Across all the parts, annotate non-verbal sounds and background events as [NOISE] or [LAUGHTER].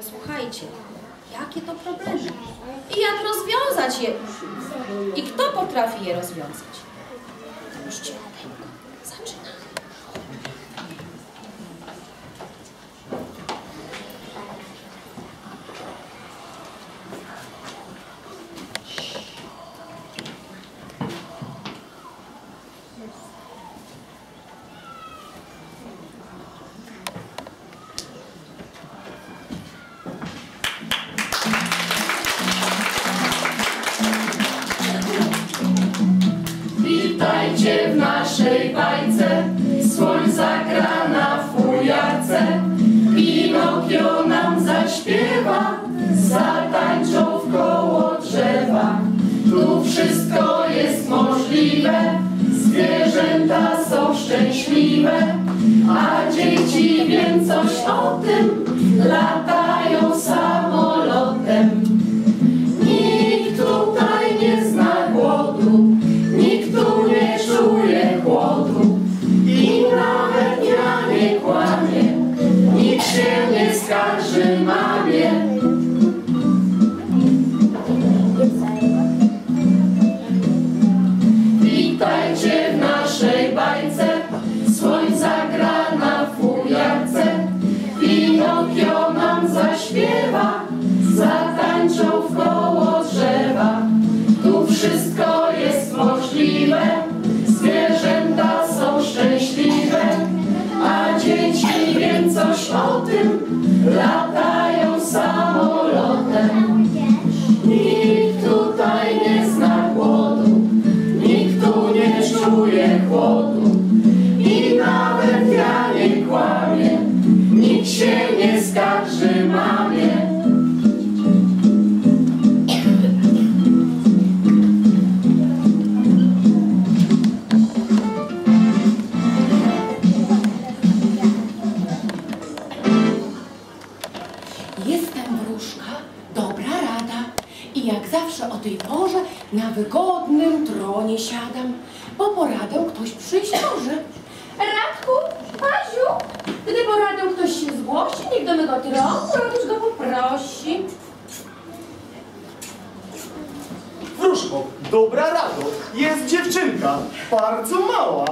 Posłuchajcie, jakie to problemy i jak rozwiązać je. I kto potrafi je rozwiązać? Już ciągnego. Zwierzęta są szczęśliwe, a dzieci wiem coś o tym, latają dobra rado, jest dziewczynka, bardzo mała.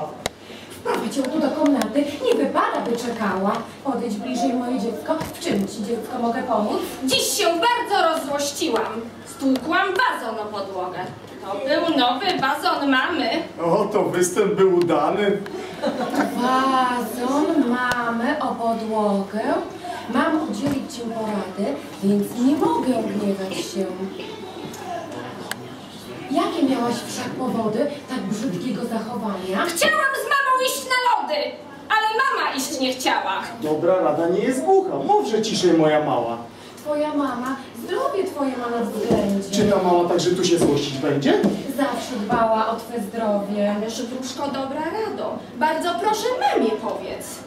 Wprowadź ją tu do komnaty, nie wypada by czekała. Podejdź bliżej moje dziecko, w czym ci dziecko mogę pomóc? Dziś się bardzo rozzłościłam. Stłukłam wazon o podłogę. To był nowy wazon mamy. O, to występ był udany. Wazon mamy o podłogę. Mam udzielić ci porady, więc nie mogę gniewać się. Jakie miałaś wszak powody tak brzydkiego zachowania? Chciałam z mamą iść na lody, ale mama iść nie chciała. Dobra rada nie jest głucha, mówże ciszej moja mała. Twoja mama, zdrowie twoje ma na względzie. Czy ta mała także tu się złościć będzie? Zawsze dbała o twe zdrowie. Ależ wróżko dobra rado. Bardzo proszę mamie powiedz.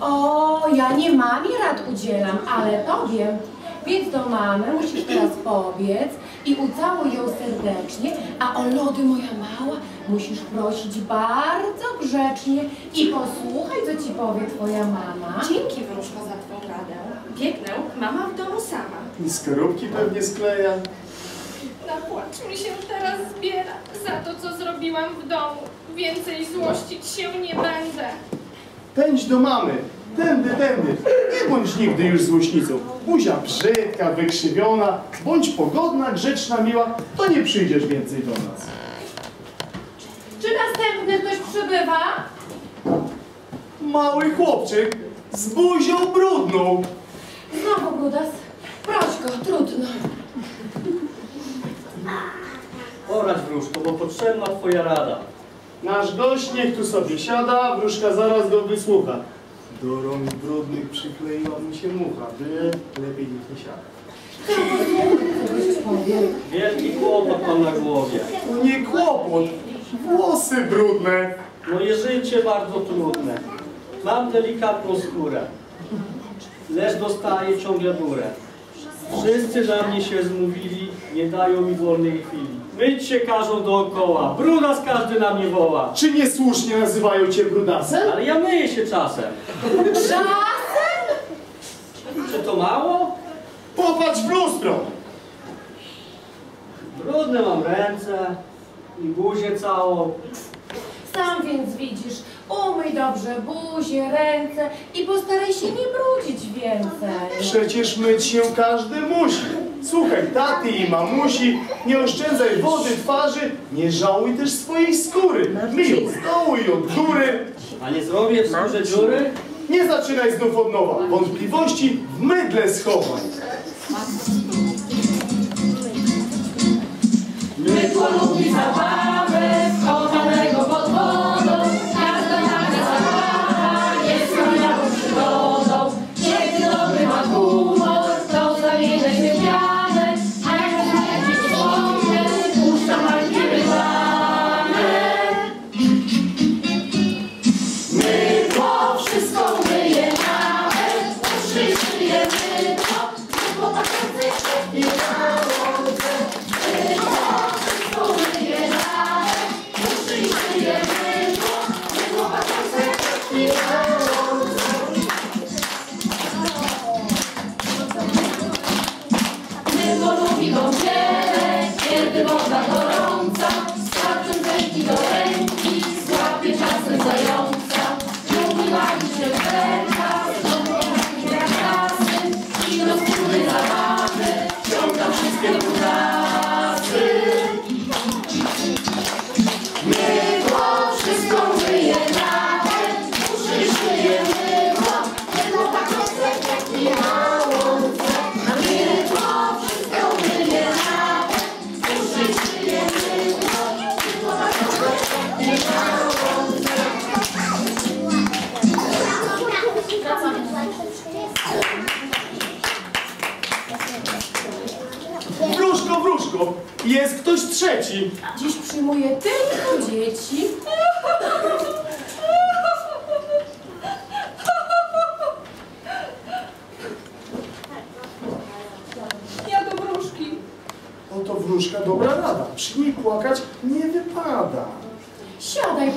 O, ja nie mamie rad udzielam, ale tobie. Więc do mamy musisz teraz pobiec i ucałuj ją serdecznie, a o lody, moja mała, musisz prosić bardzo grzecznie i posłuchaj, co ci powie twoja mama. Dzięki wróżko za twą radę. Biegnę, mama w domu sama. I skorupki pewnie skleja. Na płacz mi się teraz zbiera za to, co zrobiłam w domu. Więcej złościć się nie będę. Pędź do mamy, tędy, tędy. Nie bądź nigdy już złośnicą. Buzia brzydka, wykrzywiona, bądź pogodna, grzeczna, miła, to nie przyjdziesz więcej do nas. Czy następny ktoś przybywa? Mały chłopczyk z buzią brudną. Znowu Brudas. Proś go, trudno. Poradź wróżko, bo potrzebna twoja rada. Nasz gość niech tu sobie siada, wróżka zaraz go wysłucha. Do rąk brudnych przykleiła mu się mucha, by lepiej niech nie powiem. Wielki kłopot mam na głowie. To nie kłopot, włosy brudne. Moje życie bardzo trudne. Mam delikatną skórę. Lecz dostaję ciągle burę. Wszyscy na mnie się zmówili, nie dają mi wolnej chwili. Myć się każą dookoła, brudas każdy na mnie woła. Czy niesłusznie nazywają cię brudasem? Ale ja myję się czasem. Czasem? Czy to mało? Popatrz w lustro! Brudne mam ręce i buzię całą. Sam więc widzisz, umyj dobrze buzię, ręce i postaraj się nie brudzić więcej. Przecież myć się każdy musi. Słuchaj, taty i mamusi, nie oszczędzaj wody twarzy, nie żałuj też swojej skóry. Myj od dołu i od góry. A nie zrobię w skórze dziury? Nie zaczynaj znów od nowa. Wątpliwości w mydle schowaj. Mydło lubi zabawę,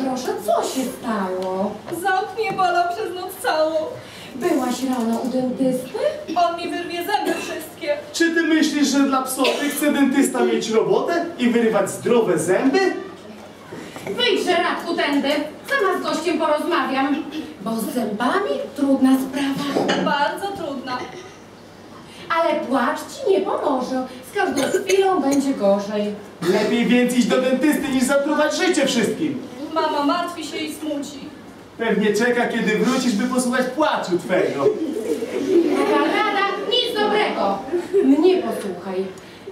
proszę, co się stało? Ząb mnie bolał przez noc całą. Byłaś rano u dentysty? On mi wyrwie zęby wszystkie. Czy ty myślisz, że dla psoty chce dentysta mieć robotę i wyrywać zdrowe zęby? Wyjdź, Radku, tędy. Sama z gościem porozmawiam. Bo z zębami trudna sprawa. Bardzo trudna. Ale płacz ci nie pomoże. Z każdą chwilą będzie gorzej. Lepiej więc iść do dentysty niż zatruwać życie wszystkim. Mama martwi się i smuci. Pewnie czeka, kiedy wrócisz, by posłuchać płaczu twego. Taka rada, nic dobrego. Mnie posłuchaj.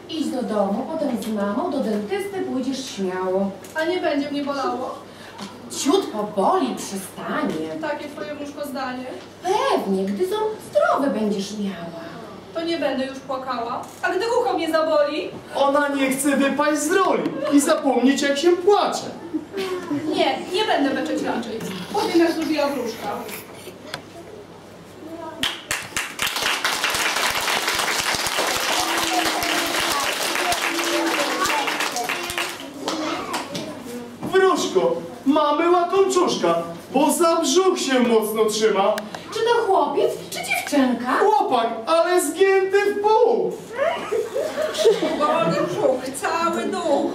Idź do domu, potem z mamą do dentysty pójdziesz śmiało. A nie będzie mnie bolało. Ciut poboli, przystanie. Takie twoje muszko zdanie. Pewnie, gdy ząb zdrowy będziesz miała. To nie będę już płakała. A gdy ucho mnie zaboli? Ona nie chce wypaść z roli i zapomnieć, jak się płacze. Nie, nie będę beczeć raczej. Powiem jak zrobiła wróżka. Wróżko, mamy łakomczuszka, bo za brzuch się mocno trzyma. Czy to chłopiec, czy dziewczynka? Chłopak, ale zgięty w pół. Boli brzuch, cały dół.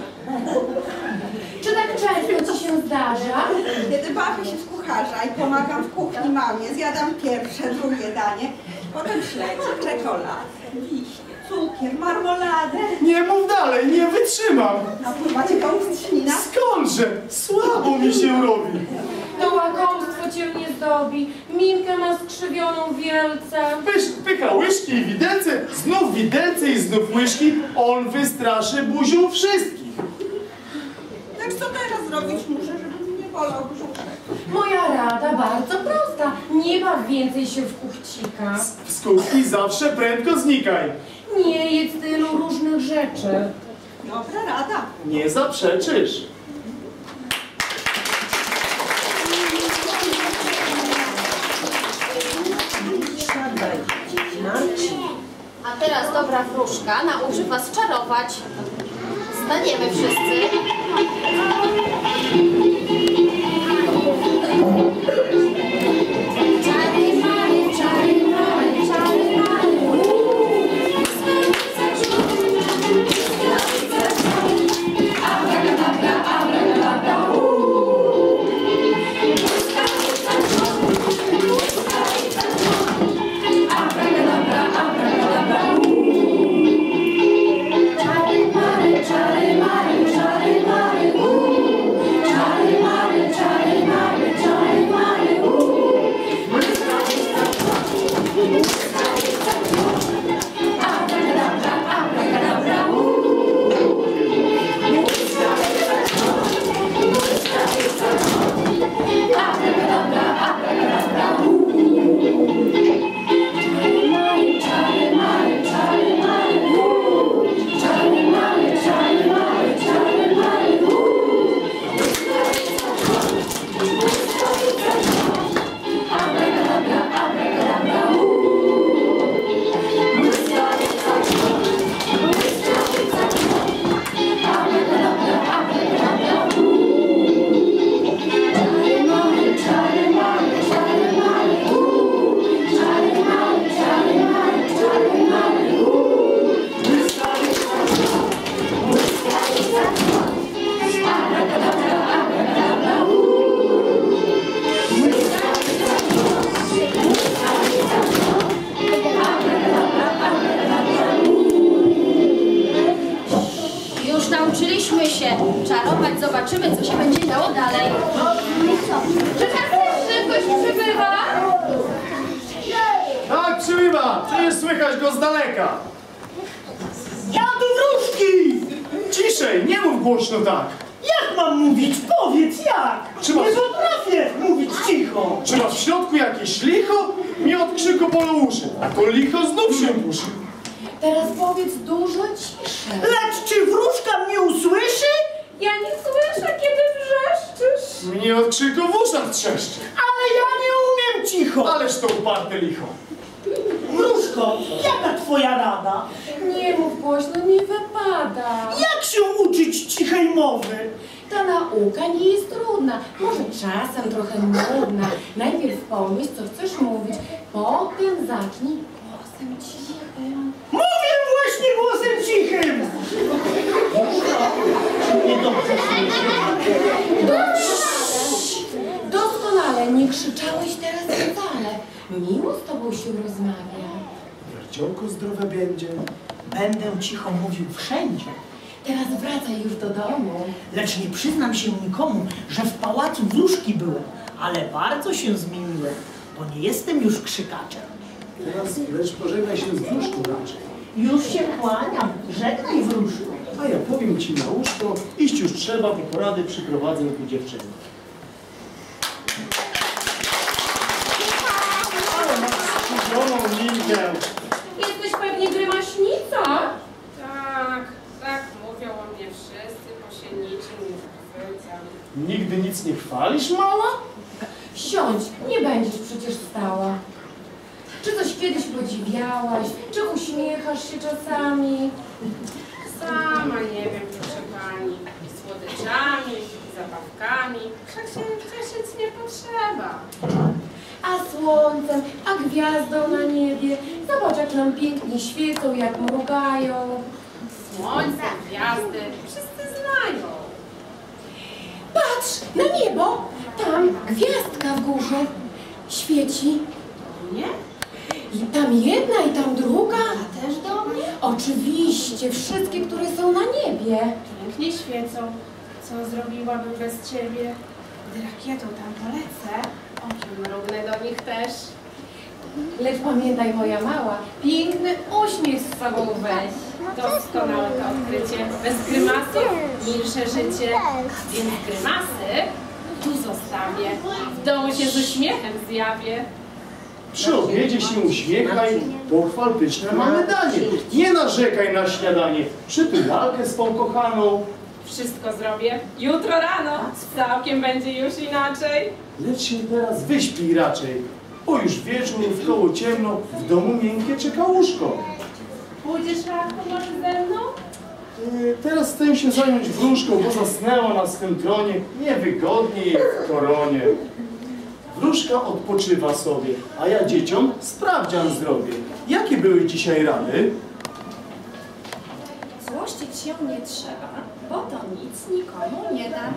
Czy tak często się zdarza? Kiedy bawię się w kucharza i pomagam w kuchni mamie, zjadam pierwsze, drugie danie, potem śledzie, czekoladę, wiśnie, cukier, marmoladę. Nie mów dalej, nie wytrzymam. A wy macie komuś ślina? Skądże? Słabo mi się robi. To łakomstwo cię nie zdobi. Minkę ma skrzywioną wielce. Pysz, pyka łyżki i widelce, znów widelce i znów łyżki, on wystraszy buzią wszystkich. Tak co teraz zrobić muszę, żeby mi nie bolał brzuszek? Moja rada bardzo prosta. Nie baw więcej się w kuchcika. Skutki zawsze prędko znikaj. Nie jedz tylu różnych rzeczy. Dobra rada. Nie zaprzeczysz. A teraz dobra wróżka nauczy was czarować. Staniemy wszyscy. Czarować, zobaczymy, co się będzie działo dalej. Czy tak też ktoś przybywa? Tak, przybywa! Przecież słychać go z daleka! Ja tu wróżki! Ciszej, nie mów głośno tak! Jak mam mówić? Powiedz jak! Trzeba- Nie potrafię mówić cicho! Czy masz w środku jakieś licho? Mi od krzyku bolą uszy, a to licho znów się puszy. Teraz powiedz dużo ciszej. Lecz czy wróżka mnie usłyszy? Ja nie słyszę, kiedy wrzeszczysz. Mnie od krzyku w uszach trzeszczy. Ale ja nie umiem cicho! Ależ to uparte licho. Wróżko, jaka twoja rada? Nie mów głośno, nie wypada. Jak się uczyć cichej mowy? Ta nauka nie jest trudna, może czasem trochę nudna. Najpierw pomyśl, co chcesz mówić, potem zacznij głosem cichym. Właśnie głosem cichym! Niedobrze Doskonale, nie krzyczałeś teraz wcale. Miło z tobą się rozmawia. Gardziołko zdrowe będzie. Będę cicho mówił wszędzie, Teraz wracaj już do domu. lecz nie przyznam się nikomu, że w pałacu wróżki byłem, ale bardzo się zmieniłem, bo nie jestem już krzykaczem. Teraz lecz pożegnaj się z wróżką raczej. Już się kłaniam, żegnaj wróżko. A ja powiem ci na łóżko, iść już trzeba, bo porady przyprowadzę tu dziewczyny. Ale masz skrzydzoną linkę. Jesteś pewnie grymaśnica? Tak, tak mówią o mnie wszyscy, bo się niczym nie zachwycam. Nigdy nic nie chwalisz, mała? Siądź, nie będziesz przecież stała. Czy coś kiedyś podziwiałaś? Czy uśmiechasz się czasami? Sama nie wiem, proszę pani, słodyczami, zabawkami. Wszak się cieszyć nie potrzeba. A słońcem, a gwiazdą na niebie. Zobacz, jak nam pięknie świecą, jak mrugają. Słońce, gwiazdy, wszyscy znają. Patrz, na niebo! Tam gwiazdka w górze świeci. I tam jedna, i tam druga. A też do mnie? Oczywiście, wszystkie, które są na niebie. Pięknie świecą. Co zrobiłabym bez ciebie? Gdy rakietą tam polecę, okiem mrugnę do nich też. Lecz pamiętaj, moja mała, piękny uśmiech z sobą weź. Doskonałe to odkrycie. Bez grymasów milsze życie. Więc grymasy tu zostawię. W domu się z uśmiechem zjawię. Przy obiedzie się uśmiechaj, pochwal pyszne mamy danie. Nie narzekaj na śniadanie. Przytul lalkę swą kochaną. Wszystko zrobię jutro rano. Całkiem będzie już inaczej. Lecz się teraz wyśpij raczej. Bo już wieczór, w koło ciemno, w domu miękkie czeka łóżko. Pójdziesz Radku może ze mną? Yy, Teraz chcę się zająć wróżką, bo zasnęła na swym tronie. Niewygodnie jej w koronie. Wróżka odpoczywa sobie, a ja dzieciom sprawdzian zrobię. Jakie były dzisiaj rany? Złościć się nie trzeba, bo to nic nikomu nie da.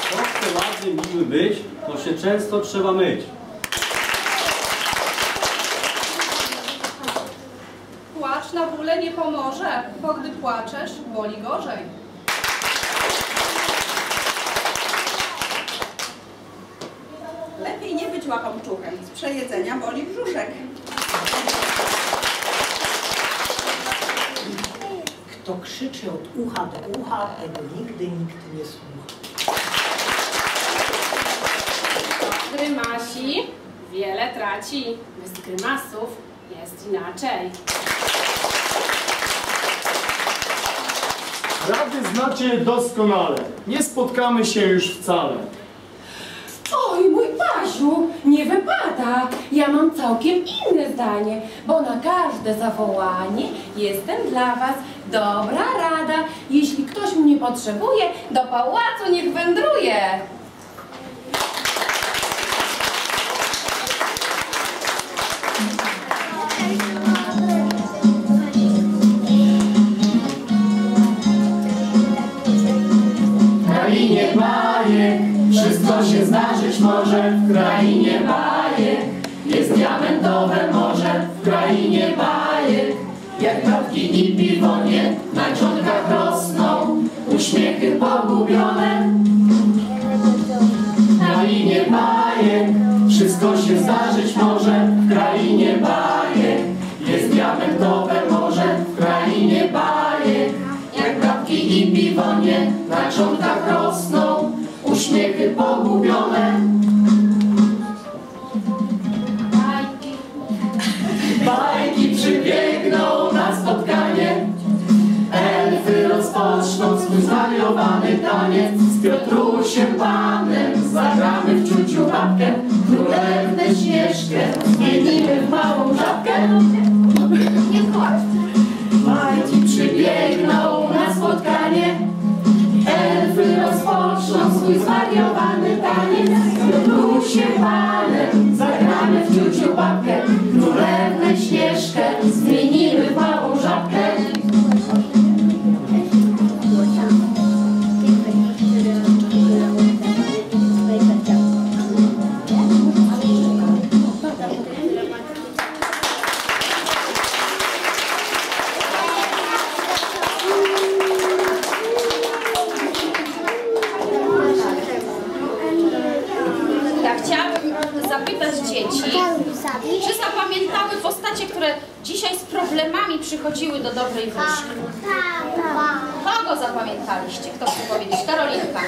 Kto chce ładny, miły być, to się często trzeba myć. Płacz na bóle nie pomoże, bo gdy płaczesz, boli gorzej. Lepiej Z przejedzenia boli brzuszek. Kto krzyczy od ucha do ucha, tego nigdy nikt nie słucha. Grymasi wiele traci. Bez grymasów jest inaczej. Rady znacie doskonale. Nie spotkamy się już wcale. Oj, mój Pasiu, Ja mam całkiem inne zdanie, bo na każde zawołanie jestem dla was dobra rada. Jeśli ktoś mnie potrzebuje, do pałacu niech wędruje. Krainie bajek wszystko się zdarzyć może. W krainie bajek jest diamentowe morze. W krainie bajek jak babki i piwonie na członkach rosną, uśmiechy pogubione. W krainie bajek wszystko się zdarzyć może, w krainie bajek jest diamentowe morze, w krainie bajek jak babki i piwonie na członkach rosną, uśmiechy pogubione. Bajki przybiegną na spotkanie. Elfy rozpoczną swój zwariowany taniec. Z Piotrusiem Panem zagramy w ciuciu babkę. Królewnę Śnieżkę zmienimy w małą żabkę. Bajki przybiegną na spotkanie. Elfy rozpoczną swój zwariowany taniec. Z Piotrusiem Panem zagramy w ciuciu babkę. Królewnę przychodziły do dobrej wróżki? Kogo zapamiętaliście? Kto chce powiedzieć? Karolinka.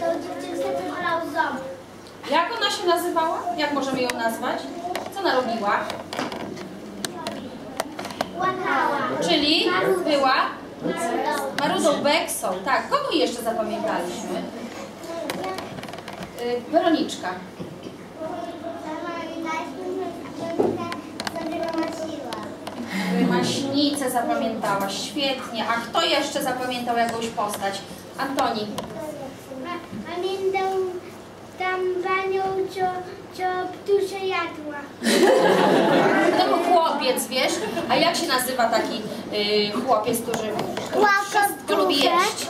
To dziewczynka wybrał ząb. Jak ona się nazywała? Jak możemy ją nazwać? Co narobiła? Łakała. Czyli była Marudą Beksą. Tak, kogo jeszcze zapamiętaliśmy? Y, Weroniczka. Maśnicę zapamiętałaś, świetnie. A kto jeszcze zapamiętał jakąś postać? Antoni. Pamiętam tam panią, co, co ptusia jadła. [LAUGHS] To był chłopiec, wiesz? A jak się nazywa taki y, chłopiec, który wszystko lubi jeść?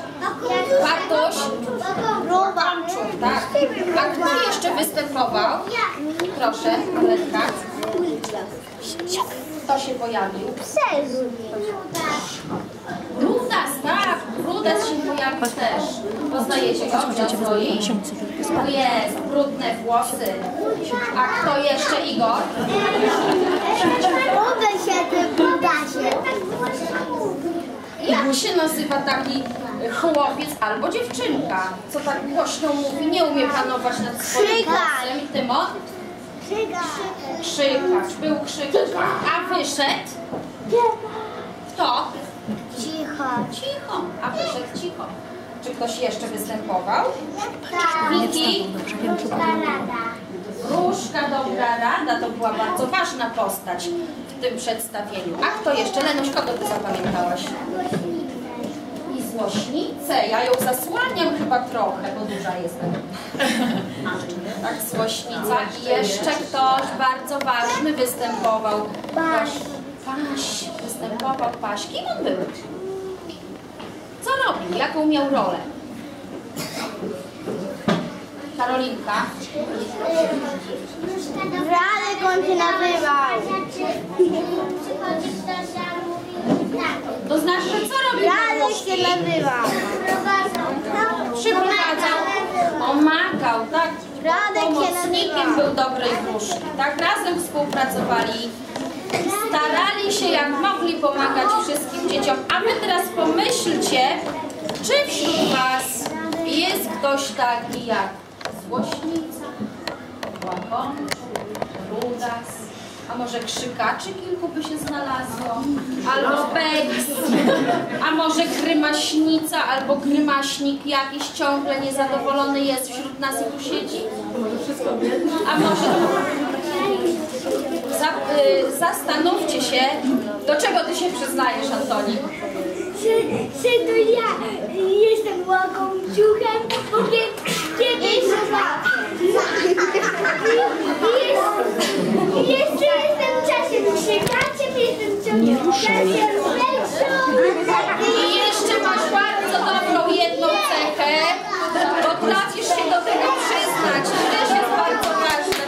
Bartoś Robaczuk, tak? A kto jeszcze występował? Proszę, Aletka. Kto się pojawił? Brudas, tak, Brudas się pojawił też. Poznajecie go? Dzień Tu jest, brudne włosy. A kto jeszcze, Igor? Mogę się tym. Jak się nazywa taki chłopiec albo dziewczynka, co tak głośno mówi, nie umie panować nad swoim głosem? Tymon? Krzykacz, był krzykacz. A wyszedł? Kto? Cicho. Cicho. A wyszedł cicho. Czy ktoś jeszcze występował? Tak. Wiki? Rada. Wróżka Dobra Rada to była bardzo ważna postać w tym przedstawieniu. A kto jeszcze? Lenuś, kogo ty zapamiętałaś? Złośnicę. Ja ją zasłaniam chyba trochę, bo duża jestem. [LAUGHS] Tak, złośnica. I jeszcze ktoś bardzo ważny występował. Paś. Paś. Występował Paś. Kim on był? Co robił? Jaką miał rolę? Karolinka. Radek on się nazywał. Przychodzisz To znaczy, że co robił Radek się. Przyprowadzał, pomagał, tak? Radek się Pomocnikiem był dobrej wróżki, tak? Razem współpracowali, starali się jak mogli pomagać wszystkim dzieciom. A wy teraz pomyślcie, czy wśród was jest ktoś taki jak złośnica, łakomcz, rudas, a może krzykaczy kilku by się znalazło, albo beks, a może grymaśnica, albo grymaśnik jakiś ciągle niezadowolony jest wśród nas i tu siedzi? A może... Za, y, zastanówcie się, do czego ty się przyznajesz, Antoni? Że, że to ja jestem łakomciuchem, bo kie- kiedyś jest, jeszcze jestem czasem krzykaczem, jestem ciągle czasem lepszą. I jeszcze masz bardzo dobrą jedną cechę, potrafisz się do tego przyznać. To też jest bardzo ważne.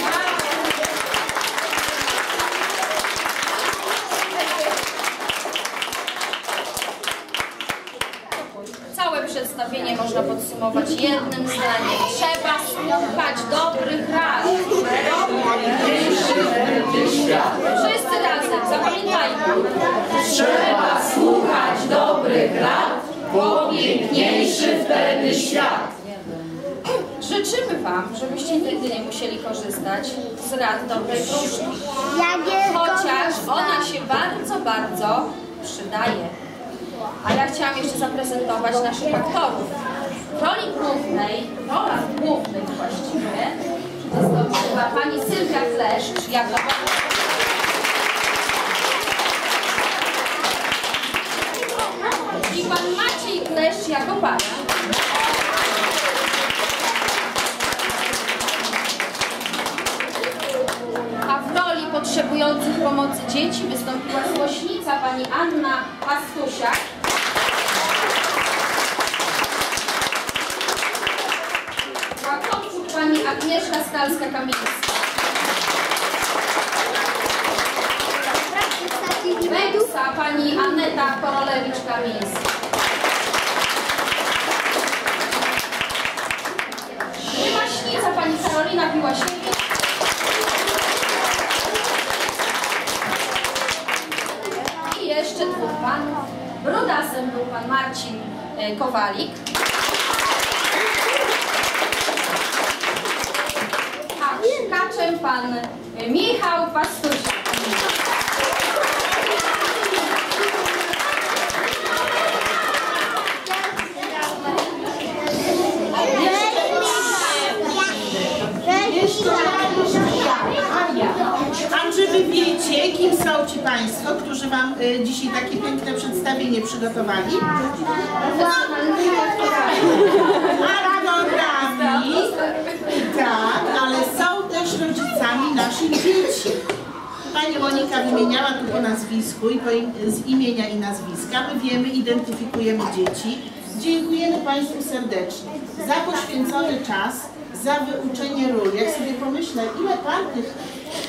Podsumować jednym zdaniem. Trzeba słuchać dobrych rad. Wszyscy razem, zapamiętajmy. Trzeba słuchać dobrych rad, bo piękniejszy wtedy świat. Życzymy Wam, żebyście nigdy nie musieli korzystać z rad dobrej wróżki. Chociaż ona się bardzo, bardzo przydaje. A ja chciałam jeszcze zaprezentować naszych aktorów. W roli głównej, w rolach głównych właściwie, wystąpiła pani Sylwia Kleszcz jako i pan Maciej Kleszcz jako pana. A w roli potrzebujących pomocy dzieci wystąpiła złośnica pani Anna Pastusiak. A kopczuk pani Agnieszka Skalska-Kamińska. Węgsa pani Aneta Korolewicz-Kamińska. Wymaśnica pani Karolina Piłasiewicz. I jeszcze dwóch panów. Brudasem był pan Marcin e, Kowalik. A krzykaczem pan e, Michał Pastusiak. A czy wy wiecie, kim są ci Państwo, którzy Wam y, dzisiaj takie piękne przedstawienie przygotowali? Naszych dzieci. Pani Monika wymieniała tu po nazwisku i po im, z imienia i nazwiska. My wiemy, identyfikujemy dzieci. Dziękujemy Państwu serdecznie za poświęcony czas, za wyuczenie ról. Jak sobie pomyślę, ile Pan tych,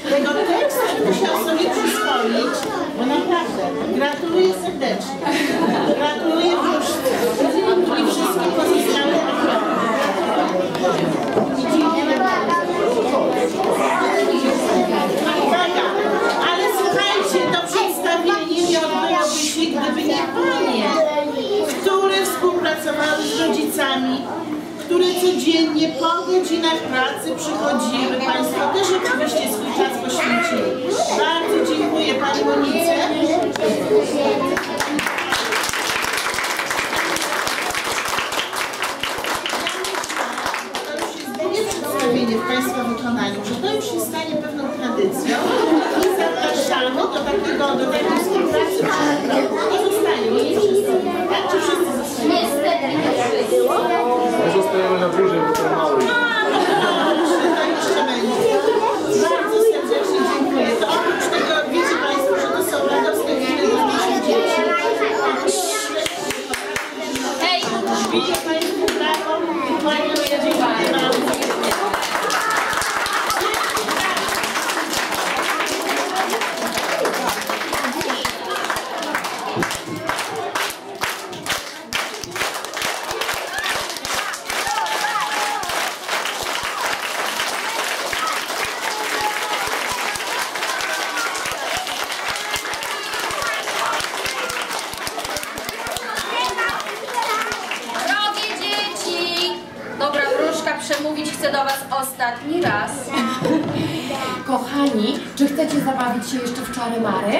tego tekstu musiał sobie przyswoić, bo naprawdę gratuluję serdecznie. Gratuluję wróżce i wszystkim pozostałym. I dziękuję bardzo. Uwaga, ale słuchajcie, to przedstawienie nie odbyłoby się, gdyby nie panie, które współpracowały z rodzicami, które codziennie po godzinach pracy przychodziły. Państwo też oczywiście swój czas poświęcili. Bardzo dziękuję Pani Monice. Się jeszcze w czary mary?